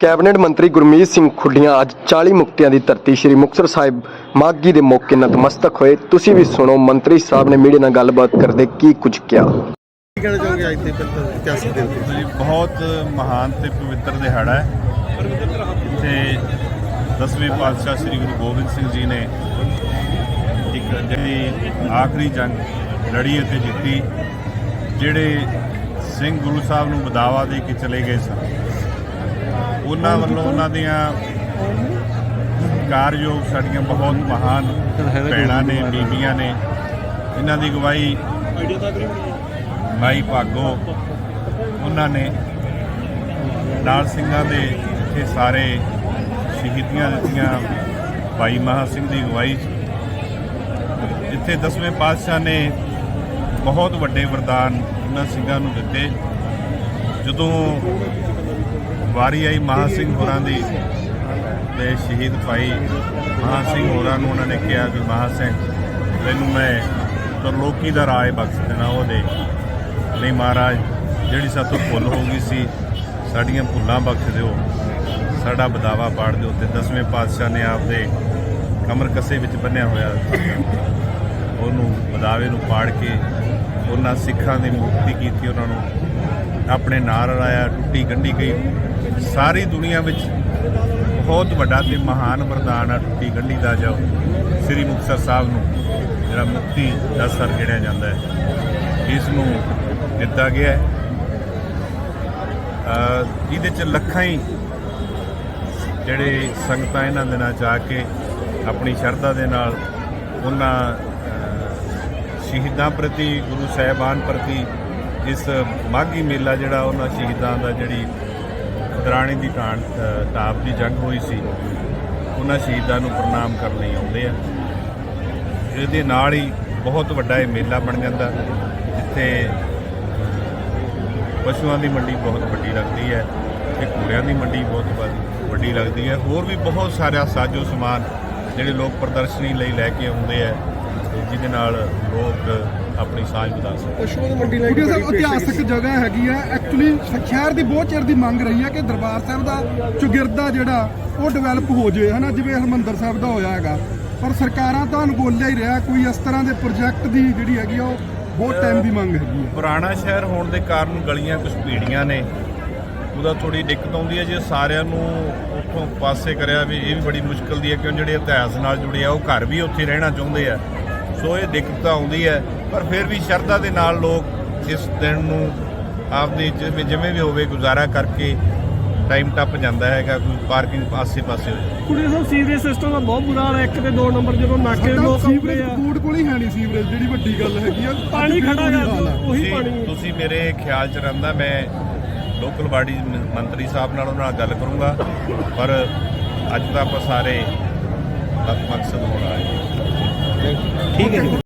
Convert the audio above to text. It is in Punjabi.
ਕੈਬਨਿਟ ਮੰਤਰੀ ਗੁਰਮੀਤ ਸਿੰਘ ਖੁੱਡੀਆਂ ਅੱਜ 40 ਮੁਕਤਿਆਂ ਦੀ ਧਰਤੀ ਸ੍ਰੀ ਮੁਕਤਸਰ ਸਾਹਿਬ ਮਾਗੀ ਦੇ ਮੌਕੇ ਨਤਮਸਤਕ ਹੋਏ। ਤੁਸੀਂ ਵੀ ਸੁਣੋ ਮੰਤਰੀ ਸਾਹਿਬ ਨੇ ਮੀਡੀਆ ਨਾਲ ਗੱਲਬਾਤ ਕਰਦੇ ਕੀ ਕੁਝ ਕਿਹਾ। ਕੀ ਕਹਿਣਾ ਚਾਹੋਗੇ ਅੱਜ ਦੇ ਬਿਲਕੁਲ ਇਤਿਹਾਸਕ ਦਿਨ ਤੇ? ਜੀ ਬਹੁਤ ਮਹਾਨ ਤੇ ਪਵਿੱਤਰ ਦਿਹਾੜਾ ਹੈ। ਤੇ ਦਸਵੇਂ ਪਾਤਸ਼ਾਹ ਸ੍ਰੀ ਗੁਰੂ ਗੋਬਿੰਦ ਸਿੰਘ ਜੀ ਨੇ ਇੱਕ ਜਿਹੜੀ ਆਖਰੀ ਜੰਗ ਲੜੀ ਅਤੇ ਜਿੱਤੀ ਜਿਹੜੇ ਸਿੰਘ ਗੁਰੂ ਸਾਹਿਬ ਨੂੰ ਬਦਾਵਾ ਦੇ ਕੇ ਚਲੇ ਗਏ ਸਨ। ਉਹਨਾਂ ਵੱਲੋਂ ਉਹਨਾਂ ਦੀਆਂ ਕਾਰਯੋਗ ਸਾਡੀਆਂ ਬਹੁਤ ਮਹਾਨ ਭੈਣਾਂ ਨੇ ਬੀਬੀਆਂ ਨੇ। ਇਹਨਾਂ ਦੀ ਗਵਾਹੀ ਮਾਈ ਭਾਗੋ ਉਹਨਾਂ ਨੇ ਨਾਲ ਸਿੰਘਾਂ ਦੇ ਇੱਥੇ ਸਾਰੇ ਸ਼ਹੀਦੀਆਂ ਦਿੱਤੀਆਂ। ਭਾਈ ਮਹਾ ਸਿੰਘ ਦੀ ਅਗਵਾਈ 'ਚ। ਜਿੱਥੇ ਦਸਵੇਂ ਪਾਤਸ਼ਾਹ ਨੇ ਬਹੁਤ ਵੱਡੇ ਵਰਦਾਨ ਉਹਨਾਂ ਸਿੰਘਾਂ ਨੂੰ ਦਿੱਤੇ। ਜਦੋਂ ਵਾਰੀ ਆਈ ਮਹਾ ਸਿੰਘ ਹੋਰਾਂ ਦੀ ਤੇ ਸ਼ਹੀਦ ਭਾਈ ਮਹਾ ਸਿੰਘ ਹੋਰਾਂ ਨੂੰ ਉਹਨਾਂ ਨੇ ਕਿਹਾ ਵੀ ਮਹਾ ਸਿੰਘ, ਤੈਨੂੰ ਮੈਂ ਤਰਲੋਕੀ ਦਾ ਰਾਜ ਬਖਸ਼ ਦੇਣਾ ਉਹ ਦੇ ਨਹੀਂ ਮਹਾਰਾਜ, ਜਿਹੜੀ ਸਾਤੋਂ ਭੁੱਲ ਹੋ ਗਈ ਸੀ, ਸਾਡੀਆਂ ਭੁੱਲਾਂ ਬਖਸ਼ ਦਿਓ। ਸਾਡਾ ਬਦਾਵਾ ਪਾੜ ਦਿਓ ਤੇ ਦਸਵੇਂ ਪਾਤਸ਼ਾਹ ਨੇ ਆਪਦੇ ਕਮਰ ਕੱਸੇ ਵਿੱਚ ਬੰਨਿਆ ਹੋਇਆ। ਉਹਨੂੰ ਬਦਾਵੇ ਨੂੰ ਪਾੜ ਕੇ ਉਹਨਾਂ ਸਿੱਖਾਂ ਦੀ ਮੁਕਤੀ ਕੀਤੀ ਉਹਨਾਂ ਨੂੰ। ਆਪਣੇ ਨਾਲ ਰਲਾਇਆ, ਟੁੱਟੀ ਗੰਢੀ ਗਈ ਸਾਰੀ ਦੁਨੀਆ ਵਿੱਚ ਬਹੁਤ ਵੱਡਾ ਤੇ ਮਹਾਨ ਵਰਦਾਨ ਆ ਟੁੱਟੀ ਗੰਢੀ ਦਾ, ਜੋ ਸ੍ਰੀ ਮੁਕਤਸਰ ਸਾਹਿਬ ਨੂੰ, ਜਿਹੜਾ ਮੁਕਤੀ ਦਾ ਸਰ ਗਿਣਿਆ ਜਾਂਦਾ ਹੈ। ਇਸ ਨੂੰ ਦਿੱਤਾ ਗਿਆ ਹੈ। ਇਹਦੇ ਚ ਲੱਖਾਂ ਹੀ ਜਿਹੜੇ ਸੰਗਤਾਂ ਇਹਨਾਂ ਦਿਨਾਂ ਚ ਆ ਕੇ ਆਪਣੀ ਸ਼ਰਧਾ ਦੇ ਨਾਲ ਉਹਨਾਂ ਸ਼ਹੀਦਾਂ ਪ੍ਰਤੀ, ਗੁਰੂ ਸਾਹਿਬਾਨ ਪ੍ਰਤੀ ਇਸ ਮਾਘੀ ਮੇਲਾ ਜਿਹੜਾ ਉਹਨਾਂ ਸ਼ਹੀਦਾਂ ਦਾ ਜਿਹੜੀ ਦਰਾਣੀ ਦੀ ਕਾਂਡ ਤਾਪ ਦੀ ਜੰਗ ਹੋਈ ਸੀ, ਉਹਨਾਂ ਸ਼ਹੀਦਾਂ ਨੂੰ ਪ੍ਰਣਾਮ ਕਰਨ ਲਈ ਆਉਂਦੇ ਆ। ਇਹਦੇ ਨਾਲ ਹੀ ਬਹੁਤ ਵੱਡਾ ਇਹ ਮੇਲਾ ਬਣ ਜਾਂਦਾ, ਜਿੱਥੇ ਪਸ਼ੂਆਂ ਦੀ ਮੰਡੀ ਬਹੁਤ ਵੱਡੀ ਲੱਗਦੀ ਹੈ ਤੇ ਘੋੜਿਆਂ ਦੀ ਮੰਡੀ ਬਹੁਤ ਵੱਡ- ਵੱਡੀ ਲੱਗਦੀ ਹੈ। ਹੋਰ ਵੀ ਬਹੁਤ ਸਾਰਾ ਸਾਜੋ ਸਮਾਨ ਜਿਹੜੇ ਲੋਕ ਪ੍ਰਦਰਸ਼ਨੀ ਲਈ ਲੈ ਕੇ ਆਉਂਦੇ ਆ ਜਿਹਦੇ ਨਾਲ ਲੋਕ ਆਪਣੀ ਸਾਂਝ ਵਧਾ ਸਕਣ। ਪਸ਼ੂਆਂ ਦੀ ਮੰਡੀ ਲਈ ਕਿਉਂਕਿ ਸਰ ਇਤਿਹਾਸਕ ਜਗ੍ਹਾ ਹੈਗੀ ਹੈ ਐਕਚੁਅਲੀ ਸ਼ਹਿਰ ਦੀ ਬਹੁਤ ਚਿਰ ਦੀ ਮੰਗ ਰਹੀ ਹੈ ਕਿ ਦਰਬਾਰ ਸਾਹਿਬ ਦਾ ਚੁਗਿਰਦਾ ਜਿਹੜਾ ਉਹ ਡਿਵੈਲਪ ਹੋ ਜਾਏ ਹਨਾ ਜਿਵੇਂ ਹਰਮੰਦਰ ਸਾਹਿਬ ਦਾ ਹੋਇਆ ਹੈਗਾ। ਪਰ ਸਰਕਾਰਾਂ ਤਾਂ ਅਨੁਕੂਲਿਆ ਹੀ ਰਿਹਾ ਕੋਈ ਇਸ ਤਰ੍ਹਾਂ ਦੇ ਪ੍ਰੋਜੈਕਟ ਦੀ ਜਿਹੜੀ ਹੈਗੀ ਆ ਉਹ ਬਹੁਤ ਟਾਈਮ ਦੀ ਮੰਗ ਹੈਗੀ ਹੈ ਪੁਰਾਣਾ ਸ਼ਹਿਰ ਹੋਣ ਦੇ ਕਾਰਨ ਗਲੀਆਂ ਕੁਝ ਭੀੜੀਆਂ ਨੇ। ਉਹਦਾ ਥੋੜੀ ਦਿੱਕਤ ਆਉਂਦੀ ਹੈ ਜੇ ਸਾਰਿਆਂ ਨੂੰ ਉੱਥੋਂ ਪਾਸੇ ਕਰਿਆ ਵੀ ਇਹ ਵੀ ਬੜੀ ਮੁਸ਼ਕਲ ਦੀ ਹੈ ਕਿਉਂ ਜਿਹੜੇ ਇਤਿਹਾਸ ਨਾਲ ਜੁੜੇ ਆ ਉਹ ਘਰ ਵੀ ਉੱਥੇ ਰਹਿਣਾ ਚਾਹੁੰਦੇ ਆ। ਸੋ ਇਹ ਦਿੱਕਤ ਤਾਂ ਆਉਂਦੀ ਹੈ ਪਰ ਫਿਰ ਵੀ ਸ਼ਰਧਾ ਦੇ ਨਾਲ ਲੋਕ ਇਸ ਦਿਨ ਨੂੰ ਆਪਦੀ ਜਿਵੇਂ ਜਿਵੇਂ ਵੀ ਹੋਵੇ ਗੁਜ਼ਾਰਾ ਕਰਕੇ ਟਾਈਮ ਟੱਪ ਜਾਂਦਾ ਹੈਗਾ ਕੋਈ ਪਾਰਕਿੰਗ ਆਸੇ ਪਾਸੇ ਹੋ ਜਾਂਦੀ। ਕੁੜੀ ਸਾਹਿਬ ਸੀਵਰੇਜ ਸਿਸਟਮ ਦਾ ਬਹੁਤ ਬੁਰਾ ਹਾਲ ਹੈ ਇੱਕ ਤੇ ਦੋ ਨੰਬਰ ਜਦੋਂ ਨਾਕੇ ਲੋਕ ਆਉਂਦੇ ਸੀਵਰੇਜ ਆ। ਬੋਰਡ ਕੋਲ ਹੀ ਹੈ ਨਹੀਂ ਸੀਵਰੇਜ ਜਿਹੜੀ ਵੱਡੀ ਗੱਲ ਹੈਗੀ ਆ ਪਾਣੀ ਖੜਾ ਆ। ਉਹੀ ਤੁਸੀਂ- ਪਾਣੀ। ਤੁਸੀਂ ਮੇਰੇ ਖਿਆਲ ਚ ਰਹਿੰਦਾ ਮੈਂ ਲੋਕਲ ਬਾਡੀ ਮੰਤਰੀ ਸਾਹਿਬ ਨਾਲ ਉਹਨਾਂ ਨਾਲ ਗੱਲ ਕਰੂੰਗਾ ਪਰ ਅੱਜ ਤਾਂ ਆਪਾਂ ਸਾਰੇ ਤੱਕ ਮਕਸਦ ਹੋਣਾ ਹੈ ਠੀਕ ਹੈ